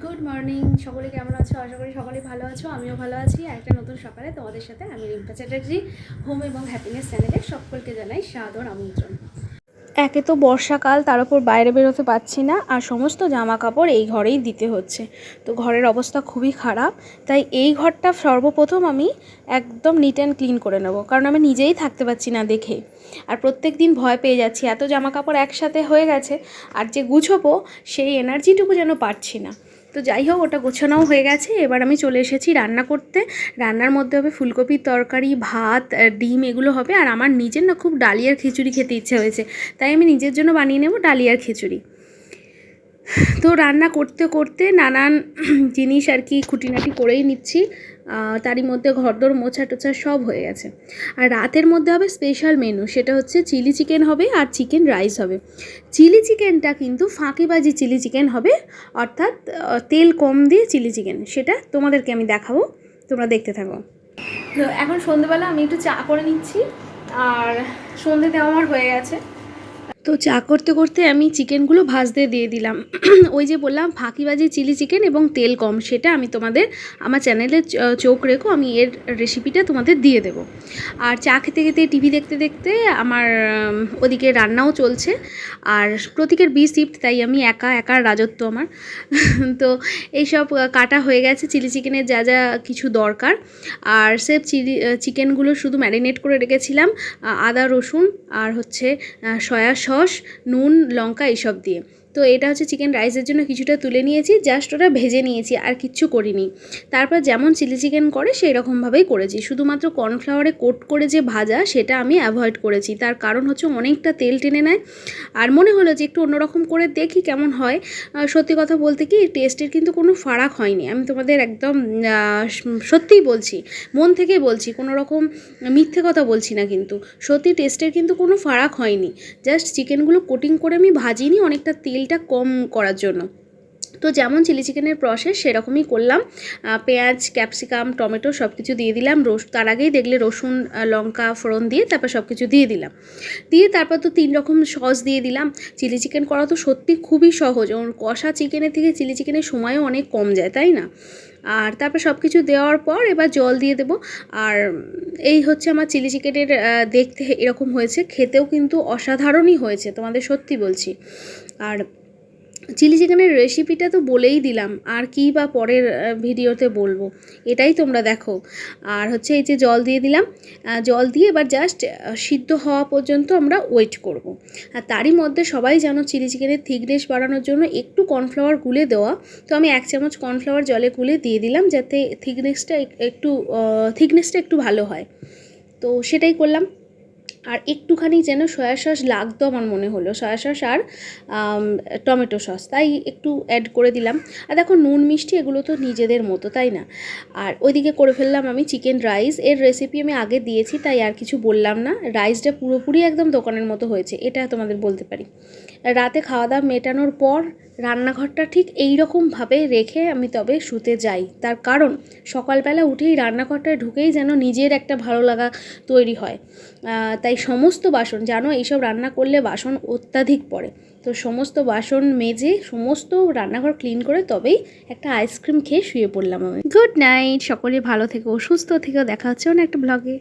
Good morning সকলে কেমন আছো? আশা করি সকলে ভালো আছো, আমিও ভালো আছি। একটা নতুন সকালে তোমাদের সাথে আমি রিম্পা চ্যাটার্জি হোম এবং হ্যাপিনেস চ্যানেলে সকলকে জানাই সাদর আমন্ত্রণ। একে তো বর্ষাকাল, তার উপর বাইরে বেরোতে পারছি না, আর সমস্ত জামা কাপড় এই ঘরেই দিতে হচ্ছে। তো ঘরের অবস্থা খুবই খারাপ, তাই এই ঘরটা সর্বপ্রথম আমি একদম নিট অ্যান্ড ক্লিন করে নেব, কারণ আমি নিজেই থাকতে পারছি না দেখে। আর প্রত্যেক দিন ভয় পেয়ে যাচ্ছি, এত জামা কাপড় একসাথে হয়ে গেছে, আর যে গুছোবো, সেই এনার্জিটুকু যেন পাচ্ছি না। তো যাই হোক, ওটা গোছানোও হয়ে গেছে। এবার আমি চলে এসেছি রান্না করতে। রান্নার মধ্যে হবে ফুলকপির তরকারি, ভাত ডিম এগুলো হবে। আর আমার নিজের না খুব ডালিয়ার খিচুড়ি খেতে ইচ্ছে হয়েছে। তাই আমি নিজের জন্য বানিয়ে নেব ডালিয়ার খিচুড়ি। তো রান্না করতে করতে নানান জিনিস আর কি খুঁটিনাটি করেই নিচ্ছি। তারই মধ্যে ঘরদোর, মোছা টোছা সব হয়ে গেছে। আর রাতের মধ্যে হবে স্পেশাল মেনু সেটা হচ্ছে চিলি চিকেন হবে আর চিকেন রাইস হবে। চিলি চিকেনটা কিন্তু ফাঁকিবাজি চিলি চিকেন হবে, অর্থাৎ তেল কম দিয়ে চিলি চিকেন সেটা তোমাদেরকে আমি দেখাবো, তোমরা দেখতে থাকো। তো এখন সন্ধেবেলা আমি একটু চা করে নিচ্ছি, আর সন্ধে দেওয়া আমার হয়ে গেছে। তো চা করতে করতে আমি চিকেনগুলো ভাজতে দিয়ে দিলাম। ওই যে বললাম, ফাঁকিবাজি চিলি চিকেন এবং তেল কম, সেটা আমি তোমাদের আমার চ্যানেলে চোখ রেখো, আমি এর রেসিপিটা তোমাদের দিয়ে দেব। আর চা খেতে খেতে, টিভি দেখতে দেখতে আমার ওদিকে রান্নাও চলছে। আর প্রতীকের বি শিফট, তাই আমি একা, একার রাজত্ব আমার। তো এইসব কাটা হয়ে গেছে, চিলি চিকেনের যা যা কিছু দরকার। আর সে চিলি চিকেনগুলো শুধু ম্যারিনেট করে রেখেছিলাম, আদা, রসুন, আর হচ্ছে সয়া সস নুন লঙ্কা এইসব দিয়ে। তো এটা হচ্ছে চিকেন রাইসের জন্য কিছুটা তুলে নিয়েছি জাস্ট ওটা ভেজে নিয়েছি, আর কিচ্ছু করিনি। তারপর যেমন চিলি চিকেন করে সেই রকমভাবেই করেছি। শুধুমাত্র কর্নফ্লাওয়ারে কোট করে যে ভাজা, সেটা আমি অ্যাভয়েড করেছি। তার কারণ হচ্ছে অনেকটা তেল টেনে নেয়। আর মনে হলো যে একটু অন্যরকম করে দেখি কেমন হয়। সত্যি কথা বলতে কি টেস্টের কিন্তু কোনো ফারাক হয়নি। আমি তোমাদের একদম সত্যিই বলছি, মন থেকেই বলছি কোনো রকম মিথ্যে কথা বলছি না কিন্তু। সত্যি টেস্টের কিন্তু কোনো ফারাক হয়নি। জাস্ট চিকেনগুলো কোটিং করে আমি ভাজিনি, অনেকটা তেলটা কম করার জন্য। তো যেমন চিলি চিকেনের প্রসেস সেরকমই করলাম। পেঁয়াজ ক্যাপসিকাম টমেটো সব কিছু দিয়ে দিলাম। রস তার আগেই দেখলে রসুন লঙ্কা, ফোড়ন দিয়ে তারপর সব কিছু দিয়ে দিলাম। দিয়ে তারপর তো তিন রকম সস দিয়ে দিলাম। চিলি চিকেন করা তো সত্যি খুবই সহজ। কষা চিকেনের থেকে চিলি চিকেনের সময়ও অনেক কম যায়, তাই না? আর তারপর সব কিছু দেওয়ার পর এবার জল দিয়ে দেবো। আর এই হচ্ছে আমার চিলি চিকেনের দেখতে এরকম হয়েছে। খেতেও কিন্তু অসাধারণই হয়েছে, তোমাদের সত্যি বলছি। আর চিলি চিকেনের রেসিপিটা তো বলেই দিলাম, আর কী বা পরের ভিডিওতে বলব। এটাই তোমরা দেখো। আর হচ্ছে এই যে জল দিয়ে দিলাম জল দিয়ে এবার জাস্ট সিদ্ধ হওয়া পর্যন্ত আমরা ওয়েট করব। আর তারই মধ্যে সবাই জানো চিলি চিকেনের থিকনেস বাড়ানোর জন্য একটু কর্নফ্লাওয়ার গুলে দেওয়া। তো আমি এক চামচ কর্নফ্লাওয়ার জলে গুলে দিয়ে দিলাম যাতে থিকনেসটা একটু থিকনেসটা একটু ভালো হয়। তো সেটাই করলাম। আর একটুখানি যেন সয়া সস লাগতো আমার মনে হলো। সয়া সস আর টমেটো সস, তাই একটু অ্যাড করে দিলাম। আর দেখো নুন মিষ্টি এগুলো তো নিজেদের মতো, তাই না? আর ওইদিকে করে ফেললাম আমি চিকেন রাইস এর রেসিপি আমি আগে দিয়েছি, তাই আর কিছু বললাম না। রাইসটা পুরোপুরি একদম দোকানের মতো হয়েছে, এটা তোমাদের বলতে পারি। রাতে খাওয়া দাওয়া মেটানোর পর রান্নাঘরটা ঠিক এই রকমভাবে রেখে আমি তবে শুতে যাই। তার কারণ, সকালবেলা উঠেই রান্নাঘরটায় ঢুকেই যেন নিজের একটা ভালো লাগা তৈরি হয়। তাই সমস্ত বাসন, জানো এইসব রান্না করলে বাসন অত্যাধিক পড়ে। তো সমস্ত বাসন মেজে, সমস্ত রান্নাঘর ক্লিন করে তবেই একটা আইসক্রিম খেয়ে শুয়ে পড়লাম আমি। গুড নাইট, সকলে ভালো থেকো, সুস্থ থেকো, দেখা হচ্ছে অন্য একটা ব্লগে।